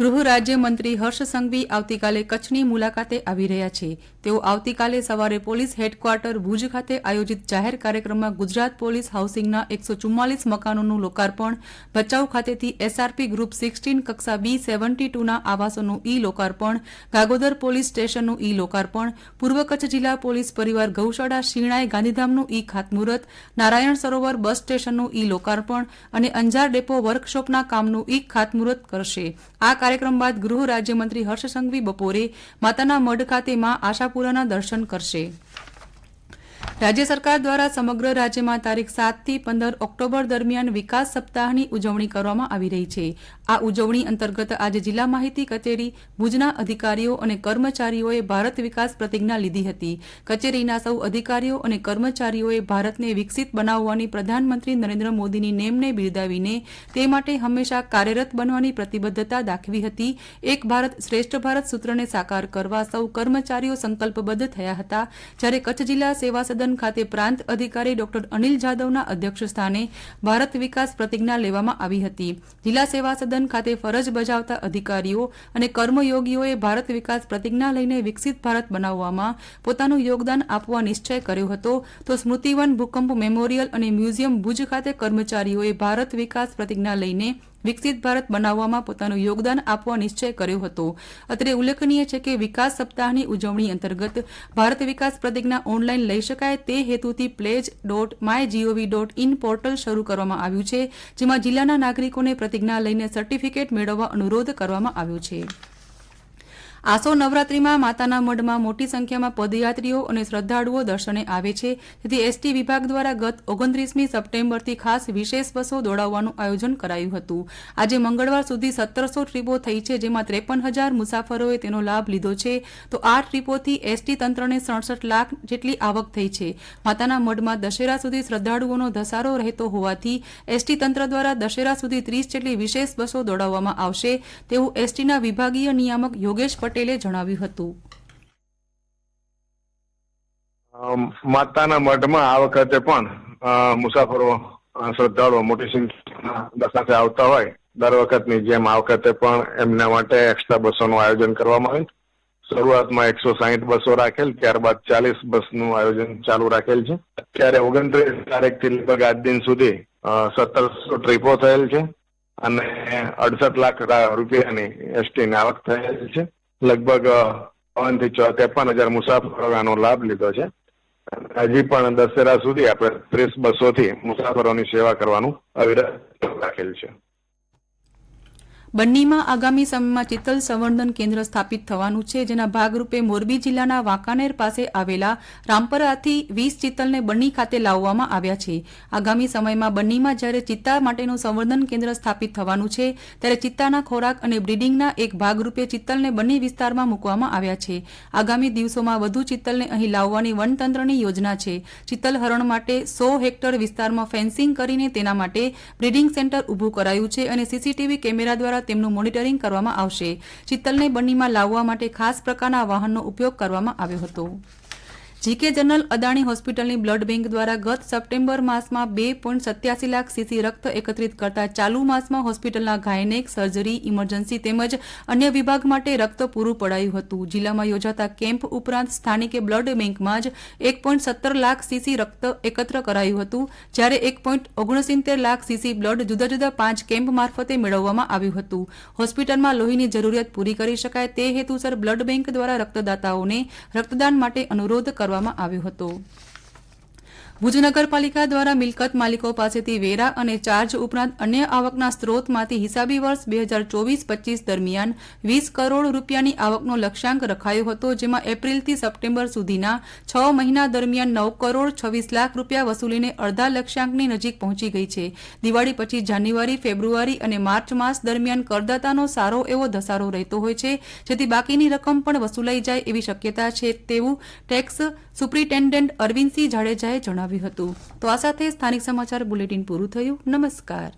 ગૃહ રાજ્યમંત્રી હર્ષ સંઘવી આવતીકાલે કચ્છની મુલાકાતે આવી રહ્યા છે. તેઓ આવતીકાલે સવારે પોલીસ હેડક્વાર્ટર ભુજ ખાતે આયોજિત જાહેર કાર્યક્રમમાં ગુજરાત પોલીસ હાઉસિંગના એકસો ચુમ્માલીસ મકાનોનું લોકાર્પણ, ભચાઉ ખાતેથી એસઆરપી ગ્રુપ સિક્સટીન કક્ષા બી સેવન્ટી ટુના આવાસોનું ઈ લોકાર્પણ, ગાગોદર પોલીસ સ્ટેશનનું ઈ લોકાર્પણ, પૂર્વ કચ્છ જિલ્લા પોલીસ પરિવાર ગૌશાળા શિણાઈ ગાંધીધામનું ઈ ખાતમુહૂર્ત, નારાયણ સરોવર બસ સ્ટેશનનું ઈ લોકાર્પણ અને અંજાર ડેપો વર્કશોપના કામનું ઈ ખાતમુહૂર્ત કરશે. આ કાર્યક્રમ બાદ ગૃહ રાજ્યમંત્રી હર્ષ સંઘવી બપોરે માતાના મઢ ખાતે માં આશાપુરાના દર્શન કરશે. રાજ્ય સરકાર દ્વારા સમગ્ર રાજ્યમાં તારીખ સાતથી પંદર ઓક્ટોબર દરમિયાન વિકાસ સપ્તાહની ઉજવણી કરવામાં આવી રહી છે. આ ઉજવણી અંતર્ગત આજે જિલ્લા માહિતી કચેરી, ભુજના અધિકારીઓ અને કર્મચારીઓએ ભારત વિકાસ પ્રતિજ્ઞા લીધી હતી. કચેરીના સૌ અધિકારીઓ અને કર્મચારીઓએ ભારતને વિકસિત બનાવવાની પ્રધાનમંત્રી નરેન્દ્ર મોદીની નેમને બિરદાવીને તે માટે હંમેશા કાર્યરત બનવાની પ્રતિબદ્ધતા દાખવી હતી. એક ભારત શ્રેષ્ઠ ભારત સૂત્રને સાકાર કરવા સૌ કર્મચારીઓ સંકલ્પબદ્ધ થયા હતા. જ્યારે કચ્છ જિલ્લા સેવા સદન ખાતે પ્રાંત અધિકારી ડોક્ટર અનિલ જાદવના અધ્યક્ષ સ્થાને ભારત વિકાસ પ્રતિજ્ઞા લેવામાં આવી હતી. જિલ્લા સેવા સદન ખાતે ફરજ બજાવતા અધિકારીઓ અને કર્મયોગીઓએ ભારત વિકાસ પ્રતિજ્ઞા લઈને વિકસિત ભારત બનાવવામાં પોતાનું યોગદાન આપવા નિશ્ચય કર્યો હતો. તો સ્મૃતિવન ભૂકંપ મેમોરિયલ અને મ્યુઝિયમ ભુજ ખાતે કર્મચારીઓએ ભારત વિકાસ પ્રતિજ્ઞા લઈને વિકસિત ભારત બનાવવામાં પોતાનું યોગદાન આપવા નિશ્ચય કર્યો હતો. અત્રે ઉલ્લેખનીય છે કે વિકાસ સપ્તાહની ઉજવણી અંતર્ગત ભારત વિકાસ પ્રતિજ્ઞા ઓનલાઈન લઈ શકાય તે હેતુથી pledge dot my G O V dot in portal શરૂ કરવામાં આવ્યું છે, જેમાં જિલ્લાના નાગરિકોને પ્રતિજ્ઞા લઈને સર્ટિફિકેટ મેળવવા અનુરોધ કરવામાં આવ્યો છે. આસો નવરાત્રીમાં માતાના મઢમાં મોટી સંખ્યામાં પદયાત્રીઓ અને શ્રદ્ધાળુઓ દર્શને આવે છે. તેથી એસટી વિભાગ દ્વારા ગત ઓગણત્રીસમી સપ્ટેમ્બરથી ખાસ વિશેષ બસો દોડાવવાનું આયોજન કરાયું હતું. આજે મંગળવાર સુધી સત્તરસો ટ્રીપો થઈ છે, જેમાં ત્રેપન હજાર મુસાફરોએ તેનો લાભ લીધો છે. તો આ ટ્રીપોથી એસટી તંત્રને સડસઠ લાખ જેટલી આવક થઈ છે. માતાના મઢમાં દશેરા સુધી શ્રદ્ધાળુઓનો ધસારો રહેતો હોવાથી એસટી તંત્ર દ્વારા દશેરા સુધી ત્રીસ જેટલી વિશેષ બસો દોડાવવામાં આવશે. તેવું એસટીના વિભાગીય નિયામક યોગેશ પટેલે જણાવ્યું હતું. માતાના મઢમાં આ વખતે પણ મુસાફરો શ્રદ્ધાળુઓ મોટી સંખ્યામાં આવતા હોય. દર વખતની જેમ આ વખતે પણ એમના માટે એક્સ્ટ્રા બસોનું આયોજન કરવામાં આવ્યું. શરૂઆતમાં એકસો સાહીઠ બસો રાખેલ, ત્યારબાદ ચાલીસ બસનું આયોજન ચાલુ રાખેલ છે. અત્યારે ઓગણત્રીસ તારીખથી લગભગ આજ દિન સુધી સત્તરસો ટ્રીપો થયેલ છે અને અડસઠ લાખ રૂપિયાની એસટીની આવક થયેલ છે. લગભગ પવનથી ત્રેપન હજાર મુસાફરો આનો લાભ લીધો છે. હજી પણ દશેરા સુધી આપણે ત્રીસ બસોથી મુસાફરોની સેવા કરવાનું અવિરત રાખેલ છે. બન્નીમાં આગામી સમયમાં ચિત્તલ સંવર્ધન કેન્દ્ર સ્થાપિત થવાનું છે, જેના ભાગરૂપે મોરબી જિલ્લાના વાંકાનેર પાસે આવેલા રામપરાથી વીસ ચિત્તલને બન્ની ખાતે લાવવામાં આવ્યા છે. આગામી સમયમાં બન્નીમાં જ્યારે ચિત્તા માટેનું સંવર્ધન કેન્દ્ર સ્થાપિત થવાનું છે, ત્યારે ચિત્તાના ખોરાક અને બ્રીડિંગના એક ભાગરૂપે ચિત્તલને બન્ની વિસ્તારમાં મૂકવામાં આવ્યા છે. આગામી દિવસોમાં વધુ ચિત્તલને અહીં લાવવાની વનતંત્રની યોજના છે. ચિત્તલ હરણ માટે સો હેક્ટર વિસ્તારમાં ફેન્સિંગ કરીને તેના માટે બ્રીડિંગ સેન્ટર ઊભું કરાયું છે અને સીસીટીવી કેમેરા દ્વારા તેમનું મોનિટરિંગ કરવામાં આવશે. ચિત્તલને બન્નીમાં લાવવા માટે ખાસ પ્રકારના વાહનનો ઉપયોગ કરવામાં આવ્યો હતો. જીકે જનરલ અદાણી હોસ્પિટલની બ્લડ બેંક દ્વારા ગત સપ્ટેમ્બર માસમાં બે પોઈન્ટ સત્યાસી લાખ સીસી રક્ત એકત્રિત કરતા ચાલુ માસમાં હોસ્પિટલના ગાયનેક સર્જરી, ઇમરજન્સી તેમજ અન્ય વિભાગ માટે રક્ત પૂરું પડાયું હતું. જિલ્લામાં યોજાતા કેમ્પ ઉપરાંત સ્થાનિકે બ્લડ બેંકમાં જ એક પોઈન્ટ સત્તર લાખ સીસી રક્ત એકત્ર કરાયું હતું, જ્યારે એક પોઈન્ટ ઓગણસિત્તેર લાખ સીસી બ્લડ જુદા જુદા પાંચ કેમ્પ મારફતે મેળવવામાં આવ્યું હતું. હોસ્પિટલમાં લોહીની જરૂરિયાત પૂરી કરી શકાય તે હેતુસર બ્લડ બેંક દ્વારા રક્તદાતાઓને રક્તદાન માટે અનુરોધ કરવામાં આવ્યો હતો. ભુજ નગરપાલિકા દ્વારા મિલકત માલિકો પાસેથી વેરા અને ચાર્જ ઉપરાંત અન્ય આવકના સ્ત્રોતમાંથી હિસાબી વર્ષ બે હજાર ચોવીસ પચીસ દરમિયાન વીસ કરોડ રૂપિયાની આવકનો લક્ષ્યાંક રખાયો હતો, જેમાં એપ્રિલથી સપ્ટેમ્બર સુધીના છ મહિના દરમિયાન નવ કરોડ છવ્વીસ લાખ રૂપિયા વસૂલીને અડધા લક્ષ્યાંકની નજીક પહોંચી ગઈ છે. દિવાળી પછી જાન્યુઆરી, ફેબ્રુઆરી અને માર્ચ માસ દરમિયાન કરદાતાનો સારો એવો ધસારો રહેતો હોય છે, જેથી બાકીની રકમ પણ વસૂલાઈ જાય એવી શક્યતા છે તેવું ટેક્સ સુપ્રિન્ટેન્ડન્ટ અરવિંદસિંહ જાડેજાએ જણાવ્યું. હતું. તો આ સાથે સ્થાનિક સમાચાર બુલેટિન પૂરું થયું. નમસ્કાર.